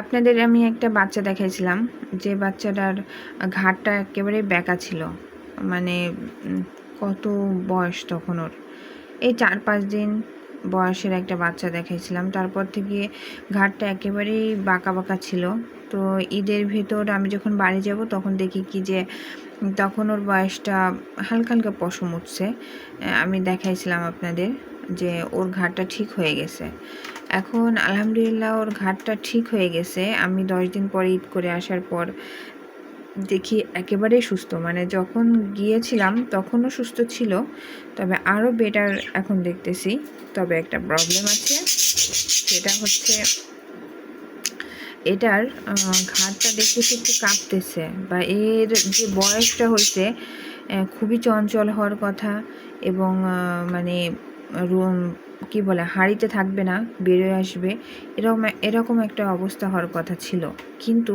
আপনাদের আমি একটা বাচ্চা দেখাইছিলাম, যে বাচ্চাটার ঘাড়টা একেবারে ব্যাকা ছিল মানে কত বয়স তখন ওর। এই চার পাঁচ দিন বয়সের একটা বাচ্চা দেখাইছিলাম, তারপর থেকে ঘাটটা একেবারেই বাঁকা বাঁকা ছিল। তো ঈদের ভেতর আমি যখন বাড়ি যাব, তখন দেখি কি যে, তখন ওর বয়সটা হালকা হালকা পশম উঠছে। আমি দেখাইছিলাম আপনাদের। যে ওর ঘাটটা ঠিক হয়ে গেছে। এখন আলহামদুলিল্লাহ ওর ঘাটটা ঠিক হয়ে গেছে। আমি দশ দিন পরে ঈদ করে আসার পর দেখি একেবারেই সুস্থ। মানে যখন গিয়েছিলাম তখনও সুস্থ ছিল। তবে আরও বেটার এখন দেখতেছি। তবে একটা প্রবলেম আছে। সেটা হচ্ছে এটার ঘাটটা দেখতেছি একটু কাঁপতেছে বা এর যে বয়সটা হয়েছে খুবই চঞ্চল হওয়ার কথা এবং মানে রুম কি বলে, হাঁড়িতে থাকবে না, বেরোয় আসবে, এরকম এরকম একটা অবস্থা হওয়ার কথা ছিল। কিন্তু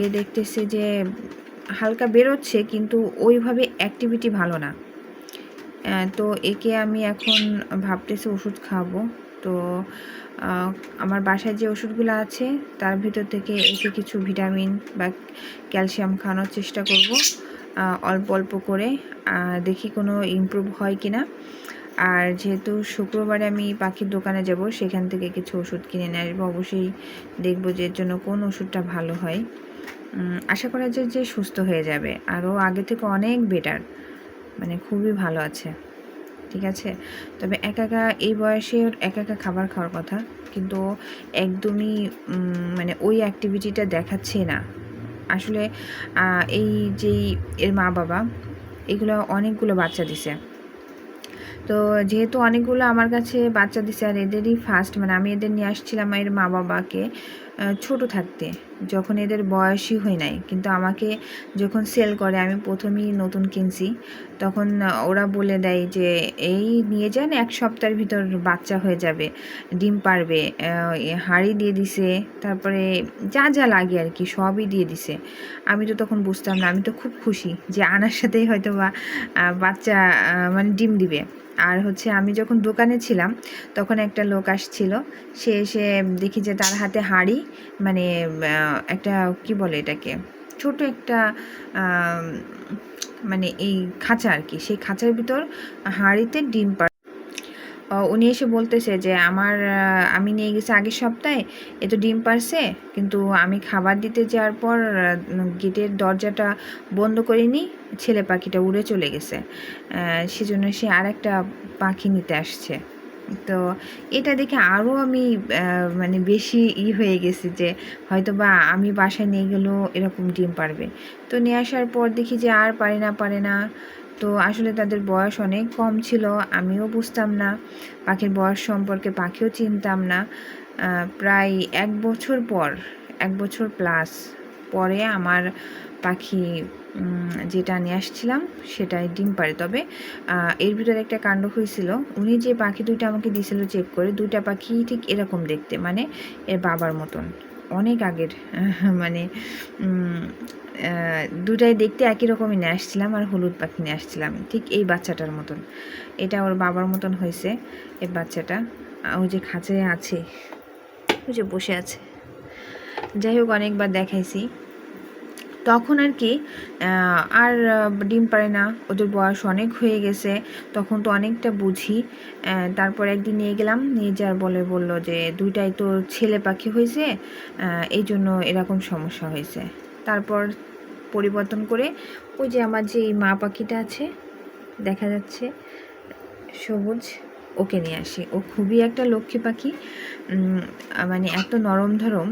এ দেখতেছে যে হালকা বেরোচ্ছে, কিন্তু ওইভাবে অ্যাক্টিভিটি ভালো না। তো একে আমি এখন ভাবতেছি ওষুধ খাব। তো আমার বাসায় যে ওষুধগুলো আছে, তার ভিতর থেকে একে কিছু ভিটামিন বা ক্যালসিয়াম খাওয়ানোর চেষ্টা করব অল্প অল্প করে দেখি কোনো ইমপ্রুভ হয় কি না আর যেহেতু শুক্রবারে আমি পাখির দোকানে যাব, সেখান থেকে কিছু ওষুধ কিনে নিয়ে আসব। অবশ্যই দেখব যে এর জন্য কোন ওষুধটা ভালো হয়। আশা করা যায় যে সুস্থ হয়ে যাবে। আরও আগে থেকে অনেক বেটার মানে খুবই ভালো আছে। ঠিক আছে? তবে একা একা, এই বয়সে একা একা খাবার খাওয়ার কথা। কিন্তু একদমই মানে ওই অ্যাক্টিভিটিটা দেখাচ্ছে না। আসলে এই যেই এর মা বাবা এগুলো অনেকগুলো বাচ্চা দিছে। তো যেহেতু অনেকগুলো আমার কাছে বাচ্চা দিছে আর এদেরই ফার্স্ট মানে আমি এদের নিয়ে আসছিলাম এর মা বাবাকে ছোট থাকতে। যখন এদের বয়সই হয় নাই, কিন্তু আমাকে যখন সেল করে, আমি প্রথমেই নতুন কিনছি, তখন ওরা বলে দেয় যে, এই নিয়ে যান, এক সপ্তাহের ভিতর বাচ্চা হয়ে যাবে, ডিম পারবে হাঁড়ি দিয়ে দিছে, তারপরে যা যা লাগে আর কি, সবই দিয়ে দিছে। আমি তো তখন বুঝতাম না, আমি তো খুব খুশি যে আনার সাথেই হয়তো বা বাচ্চা মানে ডিম দিবে। আর হচ্ছে আমি যখন দোকানে ছিলাম, তখন একটা লোক আসছিল, সে এসে দেখি যে তার হাতে হাঁড়ি মানে একটা, কি বলে এটাকে, ছোট একটা মানে এই খাঁচা আর কি, সেই খাঁচার ভিতর হাঁড়িতে ডিম পার উনি এসে বলতেছে যে আমার আমি নিয়ে গেছি আগের সপ্তাহে, এ তো ডিম পারছে কিন্তু আমি খাবার দিতে যাওয়ার পর গেটের দরজাটা বন্ধ করিনি ছেলে পাখিটা উড়ে চলে গেছে। সেজন্য সে আর একটা পাখি নিতে আসছে। তো এটা দেখে আরও আমি মানে বেশি ই হয়ে গেছি যে হয়তো বা আমি বাসায় নিয়ে গেলেও এরকম ডিম পারবে। তো নিয়ে আসার পর দেখি যে আর পারে না পারে না। তো আসলে তাদের বয়স অনেক কম ছিল, আমিও বুঝতাম না। পাখির বয়স সম্পর্কে পাখিও চিনতাম না। প্রায় এক বছর পর, এক বছর প্লাস পরে আমার পাখি যেটা নিয়ে আসছিলাম সেটাই ডিম পারে তবে এর ভিতরে একটা কাণ্ড হয়েছিল। উনি যে পাখি দুইটা আমাকে দিয়েছিল চেক করে, দুইটা পাখি ঠিক এরকম দেখতে মানে এর বাবার মতন। অনেক আগের মানে দুটাই দেখতে একই রকমই নিয়ে আসছিলাম আর হলুদ পাখি নিয়ে আসছিলাম, ঠিক এই বাচ্চাটার মতন। এটা ওর বাবার মতন হয়েছে এই বাচ্চাটা। ওই যে খাঁচায় আছে, ওই যে বসে আছে। যাই হোক, অনেকবার দেখাইছি। তখন আর কি আর ডিম পারে না, ওদের বয়স অনেক হয়ে গেছে, তখন তো অনেকটা বুঝি তারপর একদিন নিয়ে গেলাম, নিয়ে যার বলে বলল যে দুইটাই তো ছেলে পাখি হয়েছে এই জন্য এরকম সমস্যা হয়েছে। তারপর পরিবর্তন করে ওই যে আমার যে এই মা পাখিটা আছে, দেখা যাচ্ছে, সবুজ ওকে নিয়ে আসি। ও খুবই একটা লক্ষ্মী পাখি। মানে এত নরম ধরম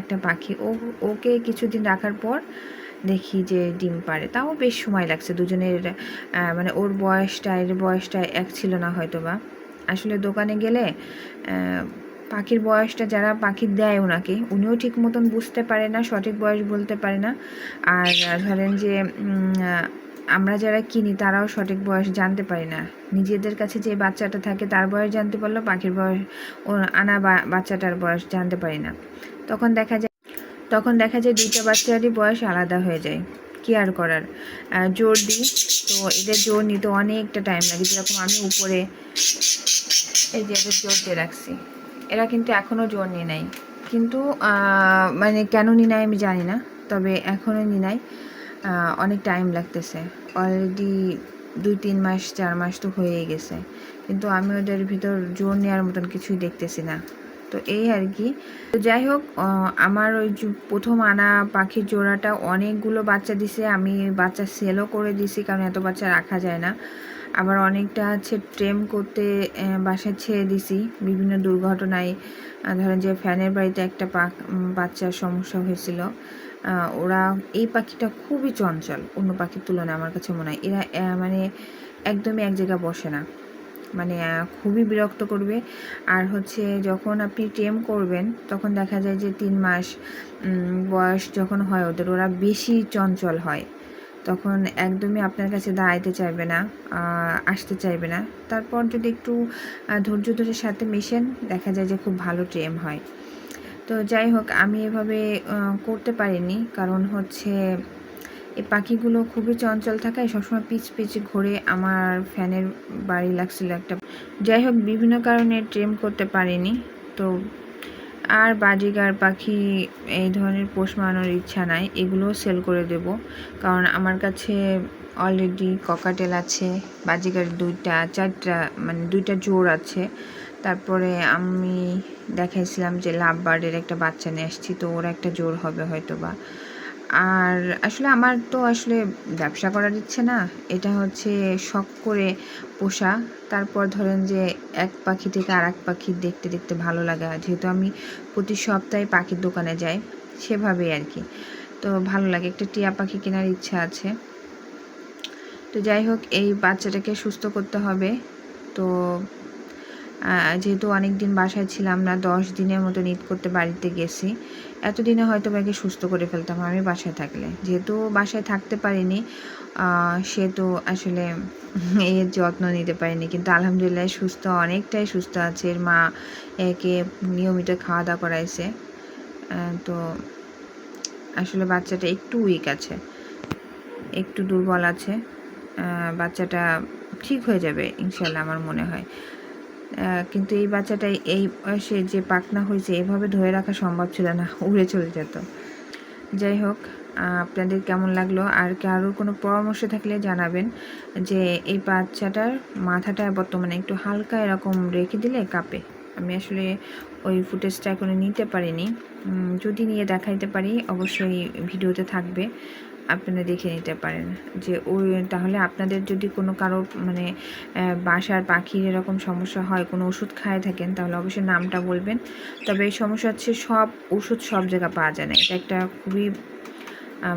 একটা পাখি। ও, ওকে কিছুদিন রাখার পর দেখি যে ডিম পারে তাও বেশ সময় লাগছে। দুজনের মানে ওর বয়সটা, এর বয়সটা এক ছিল না হয়তো বা আসলে দোকানে গেলে পাখির বয়সটা যারা পাখি দেয় ওনাকে, উনিও ঠিক মতন বুঝতে পারে না, সঠিক বয়স বলতে পারে না। আর ধরেন যে আমরা যারা কিনি তারাও সঠিক বয়স জানতে পারি না। নিজেদের কাছে যে বাচ্চাটা থাকে তার বয়স জানতে পারলেও পাখির বয়স ও আনা বাচ্চাটার বয়স জানতে পারি না। তখন দেখা যায় তখন দেখা যায় দুইটা বাচ্চারই বয়স আলাদা হয়ে যায়। কি আর করার? জোর দিই তো এদের জোর নিতে অনেকটা টাইম লাগে। যেরকম আমি উপরে এই যে এদের জোর দিয়ে রাখছি। এরা কিন্তু এখনও জোর নিয়ে নেয় কিন্তু মানে কেন নি নাই আমি জানি না। তবে এখনও নি নাই। আহ, অনেক টাইম লাগতেছে। অলরেডি দুই তিন মাস, চার মাস তো হয়েই গেছে। কিন্তু আমি ওদের ভিতর জোর নেওয়ার মতন কিছুই দেখতেছি না। তো এই আর কি। তো যাই হোক আমার ওই প্রথম আনা পাখির জোড়াটা অনেকগুলো বাচ্চা দিছে। আমি বাচ্চা সেলও করে দিছি কারণ এত বাচ্চা রাখা যায় না। আবার অনেকটা হচ্ছে ট্রেম করতে বাসায় ছেড়ে দিছি। বিভিন্ন দুর্ঘটনায় ধরেন যে ফ্যানের বাড়িতে একটা বাচ্চার সমস্যা হয়েছিল। ওরা এই পাখিটা খুবই চঞ্চল। অন্য পাখির তুলনায় আমার কাছে মনে হয়। এরা মানে একদমই এক জায়গায় বসে না। মানে খুবই বিরক্ত করবে। আর হচ্ছে যখন আপনি টেম করবেন, তখন দেখা যায় যে তিন মাস বয়স যখন হয় ওদের, ওরা বেশি চঞ্চল হয়। তখন একদমই আপনার কাছে দাঁড়াইতে চাইবে না আসতে চাইবে না। তারপর যদি একটু ধৈর্য ধরে সাথে মেশেন, দেখা যায় যে খুব ভালো টেম হয়। তো যাই হোক, আমি এভাবে করতে পারিনি। কারণ হচ্ছে, এই পাখিগুলো খুবই চঞ্চল থাকায় সবসময় পিচ পিচ ঘুরে আমার ফ্যানের বাড়ি লাগছিল একটা। যাই হোক, বিভিন্ন কারণে ট্রেম করতে পারিনি। তো আর বাজিগার পাখি, এই ধরনের পোষ মানানোর ইচ্ছা নাই, এগুলোও সেল করে দেব। কারণ আমার কাছে অলরেডি ককাটেল আছে, বাজিগার দুইটা, চারটা মানে দুইটা জোর আছে। তারপরে আমি দেখাইছিলাম যে লাভ বার্ডের একটা বাচ্চা নিয়ে আসছি, তো ওর একটা জোর হবে হয়তো বা আর আসলে আমার তো আসলে ব্যবসা করার ইচ্ছে না, এটা হচ্ছে শখ করে পোষা। তারপর ধরেন যে এক পাখি থেকে আর এক পাখি দেখতে দেখতে ভালো লাগে, যেহেতু আমি প্রতি সপ্তাহে পাখির দোকানে যাই, সেভাবেই আর কি। তো ভালো লাগে, একটা টিয়া পাখি কেনার ইচ্ছা আছে। তো যাই হোক, এই বাচ্চাটাকে সুস্থ করতে হবে। তো যেহেতু অনেক দিন বাসায় ছিলাম না দশ দিনের মতো ঈদ করতে বাড়িতে গেছি। এতদিনে হয়তো ব্যাগে সুস্থ করে ফেলতাম আমি বাসায় থাকলে। যেহেতু বাসায় থাকতে পারিনি আহ, সে তো আসলে এর যত্ন নিতে পারিনি। কিন্তু আলহামদুলিল্লাহ সুস্থ অনেকটাই সুস্থ আছে। এর মা একে নিয়মিত খাওয়া দাওয়া করাইছে। তো আসলে বাচ্চাটা একটু উইক আছে। একটু দুর্বল আছে। বাচ্চাটা ঠিক হয়ে যাবে ইনশাল্লাহ আমার মনে হয়। কিন্তু এই বাচ্চাটা এই বয়সে যে পাকনা হয়েছে, এভাবে ধরে রাখা সম্ভব ছিল না, উড়ে চলে যেত। যাই হোক আপনাদের কেমন লাগল? আর কারোর কোনো পরামর্শ থাকলে জানাবেন যে এই বাচ্চাটার মাথাটা বর্তমানে একটু হালকা এরকম রেখে দিলে কাঁপে। আমি আসলে ওই ফুটেজটা এখনও নিতে পারিনি। যদি নিয়ে দেখাইতে পারি, অবশ্যই ভিডিওতে থাকবে। আপনারা দেখে নিতে পারেন। যে ওই, তাহলে আপনাদের যদি কোনো কারও মানে বাসার পাখির এরকম সমস্যা হয়, কোনো ওষুধ খায় থাকেন, তাহলে অবশ্যই নামটা বলবেন। তবে এই সমস্যা হচ্ছে সব ওষুধ সব জায়গায় পাওয়া যায় না। এটা একটা খুবই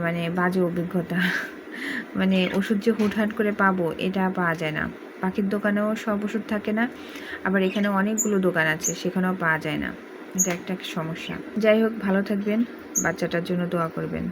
মানে বাজে অভিজ্ঞতা। মানে ওষুধ যে হুটহাট করে পাবো, এটা পাওয়া যায় না। পাখির দোকানেও সব ওষুধ থাকে না, আবার এখানে অনেকগুলো দোকান আছে, সেখানেও পাওয়া যায় না। এটা একটা সমস্যা। যাই হোক, ভালো থাকবেন, বাচ্চাটার জন্য দোয়া করবেন।